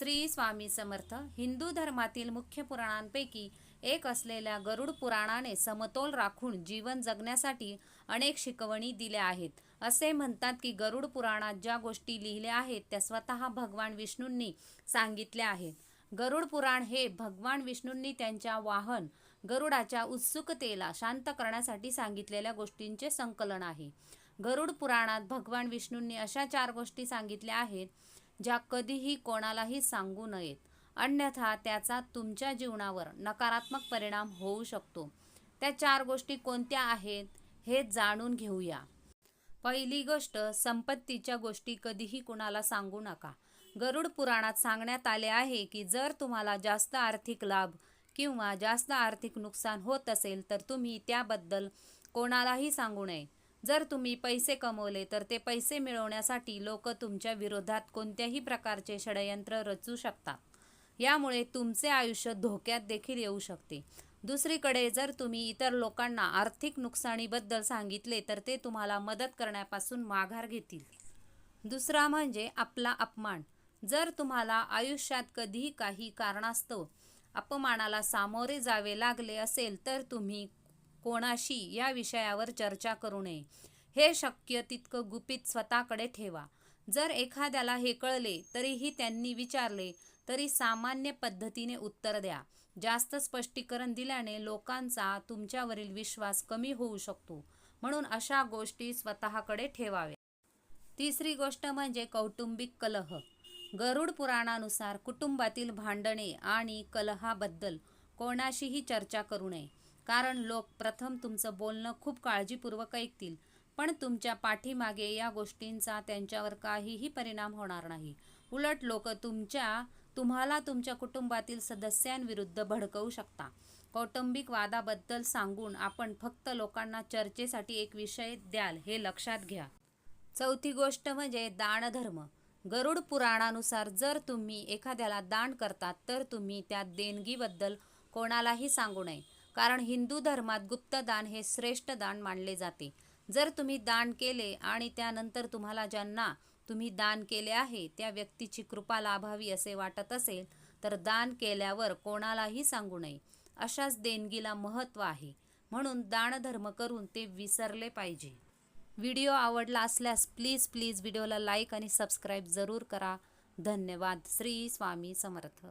श्री स्वामी समर्थ हिंदू धर्मातील मुख्य पुराणांपैकी एक असलेल्या गरुड पुराणाने समतोल राखून जीवन जगण्यासाठी अनेक शिकवणी दिल्या आहेत. असे म्हणतात की गरुड पुराणात ज्या गोष्टी लिहिल्या आहेत त्या स्वतः भगवान विष्णूंनी सांगितल्या आहेत. गरुड पुराण हे भगवान विष्णूंनी त्यांच्या वाहन गरुडाच्या उत्सुकतेला शांत करण्यासाठी सांगितलेल्या गोष्टींचे संकलन आहे. गरुड पुराणात भगवान विष्णूंनी अशा चार गोष्टी सांगितल्या आहेत. ज्या कधीही कोणालाही सांगू नयेत. अन्यथा त्याचा तुमच्या जीवनावर नकारात्मक परिणाम होऊ शकतो. त्या चार गोष्टी कोणत्या आहेत हे जाणून घेऊया. पहिली गोष्ट संपत्तीच्या गोष्टी कधीही कुणाला सांगू नका. गरुड पुराणात सांगण्यात आले आहे की जर तुम्हाला जास्त आर्थिक लाभ किंवा जास्त आर्थिक नुकसान होत असेल तर तुम्ही त्याबद्दल कोणालाही सांगू नये. जर तुम्ही पैसे कमवले तर ते पैसे मिळवण्यासाठी लोक तुमच्या विरोधात कोणत्याही प्रकारचे षडयंत्र रचू शकतात. यामुळे तुमचे आयुष्य धोक्यात देखील येऊ शकते. दुसरीकडे जर तुम्ही इतर लोकांना आर्थिक नुकसानीबद्दल सांगितले तर ते तुम्हाला मदत करण्यापासून माघार घेतील. दुसरा म्हणजे आपला अपमान. जर तुम्हाला आयुष्यात कधीही काही कारणास्तव अपमानाला सामोरे जावे लागले असेल तर तुम्ही कोणाशी या विषयावर चर्चा करू नये. हे शक्य तितकं गुपित स्वतःकडे ठेवा. जर एखाद्याला हे कळले तरीही त्यांनी विचारले तरी सामान्य पद्धतीने उत्तर द्या. जास्त स्पष्टीकरण दिल्याने लोकांचा तुमच्यावरील विश्वास कमी होऊ शकतो. म्हणून अशा गोष्टी स्वतःकडे ठेवाव्या. तिसरी गोष्ट म्हणजे कौटुंबिक कलह. गरुड पुराणानुसार कुटुंबातील भांडणे आणि कलहाबद्दल कोणाशीही चर्चा करू नये. कारण लोक प्रथम तुमचं बोलणं खूप काळजीपूर्वक ऐकतील पण तुमच्या पाठीमागे या गोष्टींचा त्यांच्यावर काहीही परिणाम होणार नाही. उलट लोक तुमच्या तुम्हाला तुमच्या कुटुंबातील सदस्यांविरुद्ध भडकवू शकता. कौटुंबिक वादाबद्दल सांगून आपण फक्त लोकांना चर्चेसाठी एक विषय द्याल हे लक्षात घ्या. चौथी गोष्ट म्हणजे दानधर्म. गरुड पुराणानुसार जर तुम्ही एखाद्याला दान करतात तर तुम्ही त्या देणगीबद्दल कोणालाही सांगू नये. कारण हिंदू धर्मात गुप्तदान हे श्रेष्ठ दान मानले जाते. जर तुम्ही दान केले आणि त्यानंतर तुम्हाला ज्यांना तुम्ही दान केले आहे त्या व्यक्तीची कृपा लाभावी असे वाटत असेल तर दान केल्यावर कोणालाही सांगू नये. अशाच देणगीला महत्त्व आहे. म्हणून दानधर्म करून ते विसरले पाहिजे. व्हिडिओ आवडला असल्यास प्लीज प्लीज व्हिडिओला लाईक आणि सबस्क्राईब जरूर करा. धन्यवाद. श्री स्वामी समर्थ.